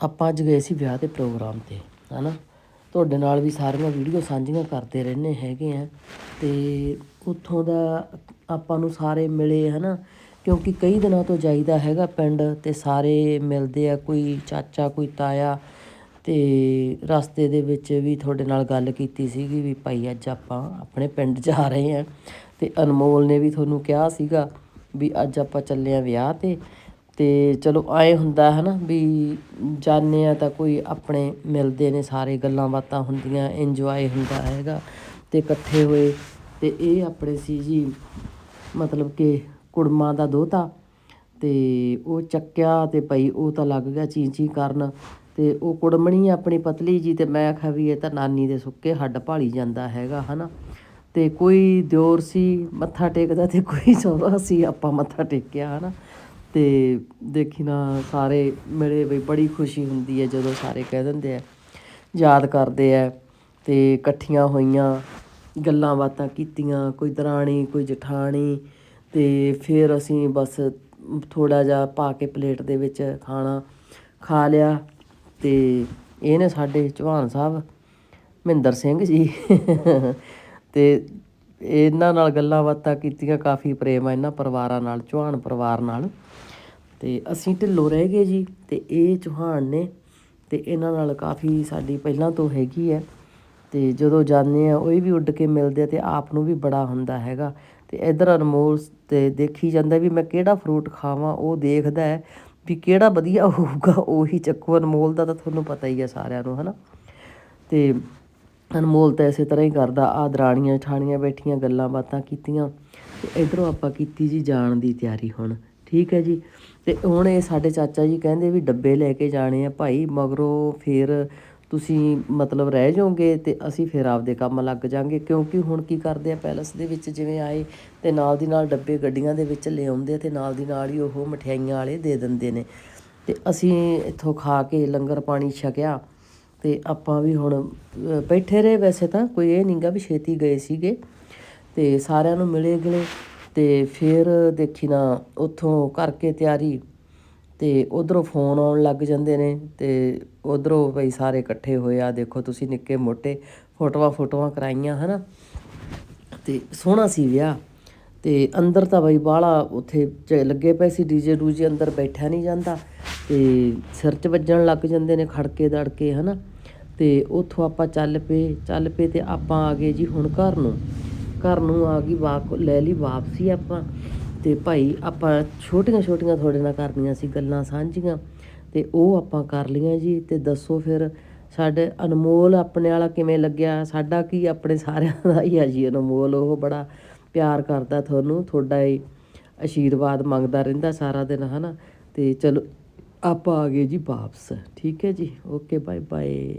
ਆਪਾਂ ਅੱਜ ਗਏ ਸੀ ਵਿਆਹ ਦੇ ਪ੍ਰੋਗਰਾਮ ਤੇ, ਹਨਾ? ਤੁਹਾਡੇ ਨਾਲ ਵੀ ਸਾਰੀਆਂ ਵੀਡੀਓ ਸਾਂਝੀਆਂ ਕਰਦੇ ਰਹਿੰਦੇ ਹੈਗੇ ਆ ਤੇ ਉੱਥੋਂ ਦਾ ਆਪਾਂ ਨੂੰ ਸਾਰੇ ਮਿਲੇ, ਹਨਾ? ਕਿਉਂਕਿ ਕਈ ਦਿਨਾਂ ਤੋਂ ਜਾਈਦਾ ਹੈਗਾ ਪਿੰਡ ਤੇ ਸਾਰੇ ਮਿਲਦੇ ਆ, ਕੋਈ ਚਾਚਾ, ਕੋਈ ਤਾਇਆ ਤੇ ਰਸਤੇ ਦੇ ਵਿੱਚ ਵੀ ਤੁਹਾਡੇ ਨਾਲ ਗੱਲ ਕੀਤੀ ਸੀਗੀ ਵੀ ਭਾਈ ਅੱਜ ਆਪਾਂ ਆਪਣੇ ਪਿੰਡ ਜਾ ਰਹੇ ਆ ਤੇ ਅਨਮੋਲ ਨੇ ਵੀ ਤੁਹਾਨੂੰ ਕਿਹਾ ਸੀਗਾ ਵੀ ਅੱਜ ਆਪਾਂ ਚੱਲੇ ਆ ਵਿਆਹ ਤੇ ਅਤੇ ਚਲੋ ਐਂ ਹੁੰਦਾ ਹੈ ਨਾ ਵੀ ਜਾਂਦੇ ਹਾਂ ਤਾਂ ਕੋਈ ਆਪਣੇ ਮਿਲਦੇ ਨੇ ਸਾਰੇ ਗੱਲਾਂ ਬਾਤਾਂ ਹੁੰਦੀਆਂ ਇੰਜੋਏ ਹੁੰਦਾ ਹੈਗਾ ਅਤੇ ਇਕੱਠੇ ਹੋਏ ਅਤੇ ਇਹ ਆਪਣੇ ਸੀ ਜੀ ਮਤਲਬ ਕਿ ਕੁੜਮਾਂ ਦਾ ਦੋਹਤਾ ਅਤੇ ਉਹ ਚੱਕਿਆ ਅਤੇ ਭਾਈ ਉਹ ਤਾਂ ਲੱਗ ਗਿਆ ਚੀਂ ਚੀਂ ਕਰਨ ਅਤੇ ਉਹ ਕੁੜਮਣੀ ਆਪਣੀ ਪਤਲੀ ਜੀ ਅਤੇ ਮੈਂ ਆਖਿਆ ਵੀ ਇਹ ਤਾਂ ਨਾਨੀ ਦੇ ਸੁੱਕੇ ਹੱਡ ਭਾਲੀ ਜਾਂਦਾ ਹੈਗਾ ਹੈ ਨਾ ਅਤੇ ਕੋਈ ਦਿਓਰ ਸੀ, ਮੱਥਾ ਟੇਕਦਾ ਅਤੇ ਕੋਈ ਸਹੁਰਾ ਸੀ, ਆਪਾਂ ਮੱਥਾ ਟੇਕਿਆ ਹੈ ਨਾ ਤੇ ਦੇਖੀ ਨਾ ਸਾਰੇ ਮਿਲੇ ਵੀ ਬੜੀ ਖੁਸ਼ੀ ਹੁੰਦੀ ਹੈ ਜਦੋਂ ਸਾਰੇ ਕਹਿ ਦਿੰਦੇ ਆ, ਯਾਦ ਕਰਦੇ ਹੈ ਅਤੇ ਇਕੱਠੀਆਂ ਹੋਈਆਂ, ਗੱਲਾਂ ਬਾਤਾਂ ਕੀਤੀਆਂ, ਕੋਈ ਦਰਾਣੀ, ਕੋਈ ਜਠਾਣੀ ਅਤੇ ਫਿਰ ਅਸੀਂ ਬਸ ਥੋੜ੍ਹਾ ਜਿਹਾ ਪਾ ਕੇ ਪਲੇਟ ਦੇ ਵਿੱਚ ਖਾਣਾ ਖਾ ਲਿਆ ਅਤੇ ਇਹ ਨੇ ਸਾਡੇ ਚੌਹਾਨ ਸਾਹਿਬ, ਮਹਿੰਦਰ ਸਿੰਘ ਜੀ। ਅਤੇ ਇਹਨਾਂ ਨਾਲ ਗੱਲਾਂ ਬਾਤਾਂ ਕੀਤੀਆਂ, ਕਾਫੀ ਪ੍ਰੇਮ ਆ ਇਹਨਾਂ ਪਰਿਵਾਰਾਂ ਨਾਲ, ਚੌਹਾਨ ਪਰਿਵਾਰ ਨਾਲ। ਤੇ ਅਸੀਂ ਢਿੱਲੋਂ ਰਹਿ ਗਏ ਜੀ ਤੇ ਇਹ ਚੌਹਾਨ ਨੇ ਤੇ ਇਹਨਾਂ ਨਾਲ ਕਾਫੀ ਸਾਡੀ ਪਹਿਲਾਂ ਤੋਂ ਹੈਗੀ ਹੈ। ਤੇ ਜਦੋਂ ਜਾਂਦੇ ਆ ਉਹ ਵੀ ਉੱਡ ਕੇ ਮਿਲਦੇ ਆ ਤੇ ਆਪ ਨੂੰ ਵੀ ਬੜਾ ਹੁੰਦਾ ਹੈਗਾ। ਤੇ ਇਧਰ ਅਨਮੋਲ ਤੇ ਦੇਖੀ ਜਾਂਦਾ ਵੀ ਮੈਂ ਕਿਹੜਾ ਫਰੂਟ ਖਾਵਾਂ, ਉਹ ਦੇਖਦਾ ਹੈ ਵੀ ਕਿਹੜਾ ਵਧੀਆ ਹੋਊਗਾ। ਉਹੀ ਚੱਕੂ ਅਨਮੋਲ ਦਾ ਤਾਂ ਤੁਹਾਨੂੰ ਪਤਾ ਹੀ ਹੈ ਸਾਰਿਆਂ ਨੂੰ, ਹਨਾ? ਤੇ ਅਨਮੋਲ ਤਾਂ ਇਸੇ ਤਰ੍ਹਾਂ ਹੀ ਕਰਦਾ ਆ ਦਰਾਣੀਆਂ ਠਾਣੀਆਂ ਬੈਠੀਆਂ, ਗੱਲਾਂ ਬਾਤਾਂ ਕੀਤੀਆਂ। ਤੇ ਇਧਰੋਂ ਆਪਾਂ ਕੀਤੀ ਜੀ ਜਾਣ ਦੀ ਤਿਆਰੀ ਹੁਣ, ਠੀਕ ਹੈ ਜੀ? ਤੇ ਹੁਣ ਇਹ ਸਾਡੇ ਚਾਚਾ ਜੀ ਕਹਿੰਦੇ ਵੀ ਡੱਬੇ ਲੈ ਕੇ ਜਾਣੇ ਆ ਭਾਈ, ਮਗਰੋਂ ਫਿਰ ਤੁਸੀਂ ਮਤਲਬ ਰਹਿ ਜਾਓਗੇ ਤੇ ਅਸੀਂ ਫਿਰ ਆਪਦੇ ਕੰਮ ਲੱਗ ਜਾਾਂਗੇ, ਕਿਉਂਕਿ ਹੁਣ ਕੀ ਕਰਦੇ ਆ, ਪੈਲਸ ਦੇ ਵਿੱਚ ਜਿਵੇਂ ਆਏ ਤੇ ਨਾਲ ਦੀ ਨਾਲ ਡੱਬੇ ਗੱਡੀਆਂ ਦੇ ਵਿੱਚ ਲਿਆਉਂਦੇ ਤੇ ਨਾਲ ਦੀ ਨਾਲ ਹੀ ਉਹ ਮਠਿਆਈਆਂ ਵਾਲੇ ਦੇ ਦਿੰਦੇ ਨੇ। ਤੇ ਅਸੀਂ ਇੱਥੋਂ ਖਾ ਕੇ ਲੰਗਰ ਪਾਣੀ ਛਕਿਆ ਤੇ ਆਪਾਂ ਵੀ ਹੁਣ ਬੈਠੇ ਰਹੇ ਵੈਸੇ ਤਾਂ, ਕੋਈ ਇਹ ਨਹੀਂਗਾ ਵੀ ਛੇਤੀ ਗਏ ਸੀਗੇ। ਤੇ ਸਾਰਿਆਂ ਨੂੰ ਮਿਲੇ ਗਲੇ ਤੇ ਫਿਰ ਦੇਖੀ ਨਾ ਉੱਥੋਂ ਕਰਕੇ ਤਿਆਰੀ ਤੇ ਉਧਰੋਂ ਫੋਨ ਆਉਣ ਲੱਗ ਜਾਂਦੇ ਨੇ ਤੇ ਉਧਰੋਂ ਬਈ ਸਾਰੇ ਇਕੱਠੇ ਹੋਏ ਆ ਦੇਖੋ ਤੁਸੀਂ ਨਿੱਕੇ ਮੋਟੇ ਫੋਟੋਆਂ ਫੋਟੋਆਂ ਕਰਾਈਆਂ, ਹਨਾ। ਤੇ ਸੋਹਣਾ ਸੀ ਵਿਆਹ ਤੇ ਅੰਦਰ ਤਾਂ ਬਈ ਬਾਹਲਾ ਉੱਥੇ ਲੱਗੇ ਪਏ ਸੀ ਡੀਜੇ ਡੂਜੇ, ਅੰਦਰ ਬੈਠਿਆ ਨਹੀਂ ਜਾਂਦਾ ਤੇ ਸਿਰ 'ਚ ਵੱਜਣ ਲੱਗ ਜਾਂਦੇ ਨੇ ਖੜਕੇ ਦੜਕੇ, ਹਨਾ। ਤੇ ਉੱਥੋਂ ਆਪਾਂ ਚੱਲ ਪਏ ਚੱਲ ਪਏ ਤੇ ਆਪਾਂ ਆ ਗਏ ਜੀ ਹੁਣ ਘਰ ਨੂੰ। ਘਰ ਨੂੰ ਆ ਗਈ, ਵਾਕ ਲੈ ਲਈ ਵਾਪਸੀ ਆਪਾਂ। ਤੇ ਭਾਈ ਆਪਾਂ ਛੋਟੀਆਂ ਛੋਟੀਆਂ ਤੁਹਾਡੇ ਨਾਲ ਕਰਨੀਆਂ ਸੀ ਗੱਲਾਂ ਸਾਂਝੀਆਂ। ਤੇ ਉਹ ਆਪਾਂ ਕਰ ਲਈਆਂ ਜੀ ਤੇ ਦੱਸੋ ਫਿਰ ਸਾਡੇ ਅਨਮੋਲ ਆਪਣੇ ਵਾਲਾ ਕਿਵੇਂ ਲੱਗਿਆ? ਸਾਡਾ ਕੀ ਆਪਣੇ ਸਾਰਿਆਂ ਦਾ ਹੀ ਆ ਜੀ ਅਨਮੋਲ, ਉਹ ਬੜਾ ਪਿਆਰ ਕਰਦਾ ਤੁਹਾਨੂੰ, ਤੁਹਾਡਾ ਹੀ ਆਸ਼ੀਰਵਾਦ ਮੰਗਦਾ ਰਹਿੰਦਾ ਸਾਰਾ ਦਿਨ, ਹਨਾ? ਤੇ ਚਲੋ, ਆਪਾਂ ਆ ਗਏ ਜੀ ਵਾਪਸ। ਠੀਕ ਹੈ ਜੀ, ਓਕੇ ਬਾਏ ਬਾਏ